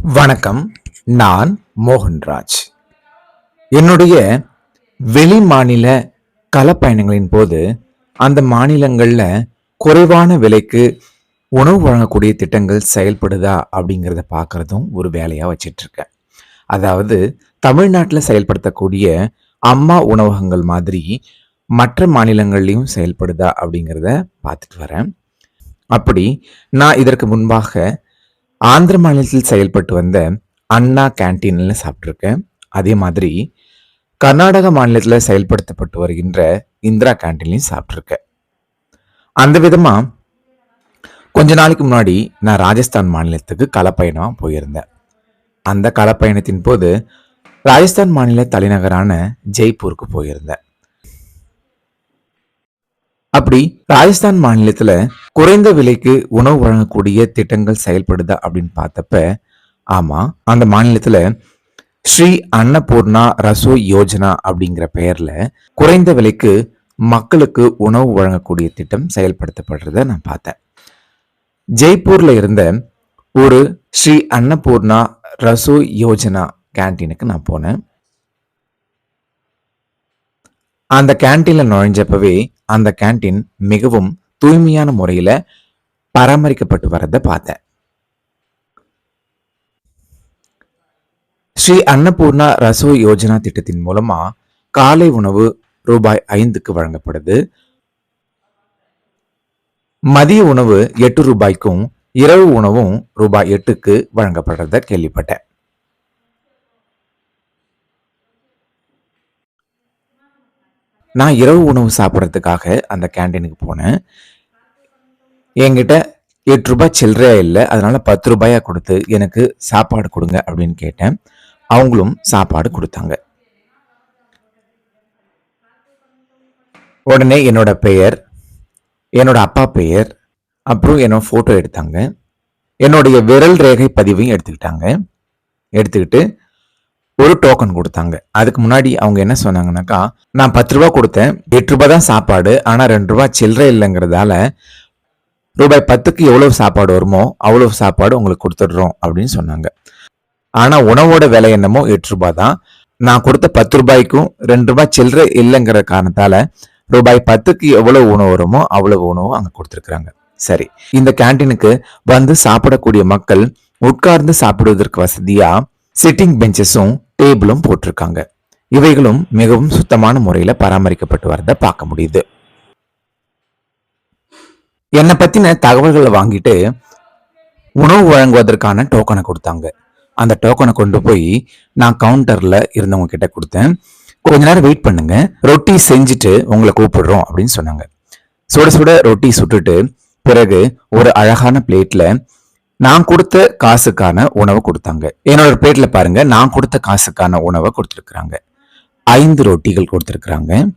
வணக்கம். நான் மோகன்ராஜ். என்னுடைய வெளி மாநில களப்பயணங்களின் போது அந்த மாநிலங்களில் குறைவான விலைக்கு உணவு வழங்கக்கூடிய திட்டங்கள் செயல்படுதா அப்படிங்கிறத பார்க்குறதும் ஒரு வேலையாக வச்சிட்ருக்கேன். அதாவது தமிழ்நாட்டில் செயல்படுத்தக்கூடிய அம்மா உணவகங்கள் மாதிரி மற்ற மாநிலங்கள்லையும் செயல்படுதா அப்படிங்கிறத பார்த்துட்டு வரேன். அப்படி நான் இதற்கு முன்பாக ஆந்திர மாநிலத்தில் செயல்பட்டு வந்த அண்ணா கேன்டீன்ல சாப்பிட்ருக்கேன் அதே மாதிரி கர்நாடக மாநிலத்தில் செயல்படுத்தப்பட்டு வருகின்ற இந்திரா கேன்டீன்லையும் சாப்பிட்ருக்கேன் அந்த விதமாக கொஞ்ச நாளைக்கு முன்னாடி நான் ராஜஸ்தான் மாநிலத்துக்கு களப்பயணமாக போயிருந்தேன். அந்த களப்பயணத்தின் போது ராஜஸ்தான் மாநில தலைநகரான ஜெய்ப்பூருக்கு போயிருந்தேன். அப்படி ராஜஸ்தான் மாநிலத்தில் குறைந்த விலைக்கு உணவு வழங்கக்கூடிய திட்டங்கள் செயல்படுதா அப்படின்னு பார்த்தப்ப ஆமா அந்த மாநிலத்துல ஸ்ரீ அன்னபூர்ணா ரசோ யோஜனா அப்படிங்கிற பெயர்ல குறைந்த விலைக்கு மக்களுக்கு உணவு வழங்கக்கூடிய திட்டம் செயல்படுத்தப்படுறத நான் பார்த்தேன். ஜெய்ப்பூர்ல இருந்த ஒரு ஸ்ரீ அன்னபூர்ணா ரசோ யோஜனா கேன்டீனுக்கு நான் போனேன். அந்த கேன்டீன்ல நுழைஞ்சப்பவே அந்த கேன்டீன் மிகவும் தூய்மையான முறையில் பராமரிக்கப்பட்டு வரதை பார்த்தேன். ஸ்ரீ அன்னபூர்ணா ரசோ யோஜனா திட்டத்தின் மூலமா காலை உணவு ரூபாய் ஐந்துக்கு வழங்கப்படுது. மதிய உணவு எட்டு ரூபாய்க்கும் இரவு உணவும் ரூபாய் எட்டுக்கு வழங்கப்படுறத கேள்விப்பட்டேன். நான் இரவு உணவு சாப்பிட்றதுக்காக அந்த கேண்டீனுக்கு போனேன். என்கிட்ட எட்டு ரூபாய் சில்லறையா இல்லை அதனால பத்து ரூபாயா கொடுத்து எனக்கு சாப்பாடு கொடுங்க அப்படின்னு கேட்டேன். அவங்களும் சாப்பாடு கொடுத்தாங்க. உடனே என்னோட பெயர் என்னோட அப்பா பெயர் அப்புறம் என்னோட ஃபோட்டோ எடுத்தாங்க. என்னுடைய விரல் ரேகை பதிவையும் எடுத்துக்கிட்டாங்க. எடுத்துக்கிட்டு ஒரு டோக்கன் கொடுத்தாங்க. அதுக்கு முன்னாடி அவங்க என்ன சொன்னாங்கன்னாக்கா நான் பத்து ரூபா கொடுத்தேன். எட்டு ரூபாய் தான் சாப்பாடு. ஆனால் ரெண்டு ரூபாய் சில்லறை இல்லைங்கிறதால ரூபாய் பத்துக்கு எவ்வளவு சாப்பாடு வருமோ அவ்வளவு சாப்பாடு உங்களுக்கு கொடுத்துடுறோம் அப்படின்னு சொன்னாங்க. ஆனால் உணவோட விலை என்னமோ எட்டு ரூபாய் தான். நான் கொடுத்த பத்து ரூபாய்க்கும் ரெண்டு ரூபாய் சில்லறை இல்லைங்கிற காரணத்தால ரூபாய் பத்துக்கு எவ்வளவு உணவு வருமோ அவ்வளவு உணவு அங்க கொடுத்துருக்குறாங்க. சரி இந்த கேன்டீனுக்கு வந்து சாப்பிடக்கூடிய மக்கள் உட்கார்ந்து சாப்பிடுவதற்கு வசதியா சிட்டிங் பெஞ்சஸும் டேபிளும் போட்டிருக்காங்க. இவைகளும் மிகவும் சுத்தமான முறையில் பராமரிக்கப்பட்டு வரத பார்க்க முடியுது. என்னை பற்றின தகவல்களை வாங்கிட்டு உணவு வழங்குவதற்கான டோக்கனை கொடுத்தாங்க. அந்த டோக்கனை கொண்டு போய் நான் கவுண்டரில் இருந்தவங்க கிட்ட கொடுத்தேன். கொஞ்ச நேரம் வெயிட் பண்ணுங்க. ரொட்டி செஞ்சுட்டு உங்களை கூப்பிடுறோம் அப்படின்னு சொன்னாங்க. சுட சுட ரொட்டி சுட்டுட்டு பிறகு ஒரு அழகான பிளேட்டில் நான் கொடுத்த காசுக்கான உணவை கொடுத்தாங்க. என்னோட பிளேட்ல பாருங்க நான் கொடுத்த காசுக்கான உணவை கொடுத்துருக்குறாங்க. ஐந்து ரொட்டிகள் கொடுத்துருக்குறாங்க.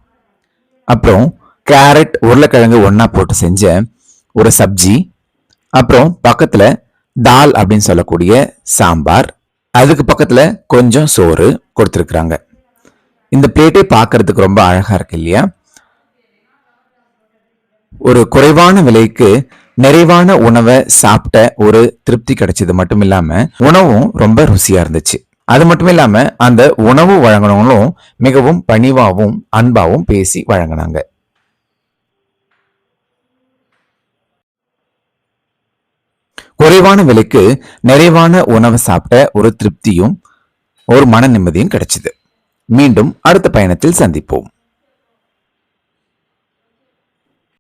அப்புறம் கேரட் உருளைக்கிழங்கு ஒன்றா போட்டு செஞ்ச ஒரு சப்ஜி. அப்புறம் பக்கத்தில் தால் அப்படின்னு சொல்லக்கூடிய சாம்பார். அதுக்கு பக்கத்தில் கொஞ்சம் சோறு கொடுத்துருக்குறாங்க. இந்த பிளேட்டே பார்க்கறதுக்கு ரொம்ப அழகாக இருக்கு இல்லையா? ஒரு குறைவான விலைக்கு நிறைவான உணவை சாப்பிட்ட ஒரு திருப்தி கிடைச்சது மட்டும் இல்லாம உணவும் ரொம்ப ருசியா இருந்துச்சு. அது மட்டும் இல்லாம அந்த உணவு வழங்கினவங்களும் மிகவும் பணிவாவும் அன்பாவும் பேசி வழங்கினாங்க. குறைவான விலைக்கு நிறைவான உணவை சாப்பிட்ட ஒரு திருப்தியும் ஒரு மன நிம்மதியும் கிடைச்சது. மீண்டும் அடுத்த பயணத்தில் சந்திப்போம்.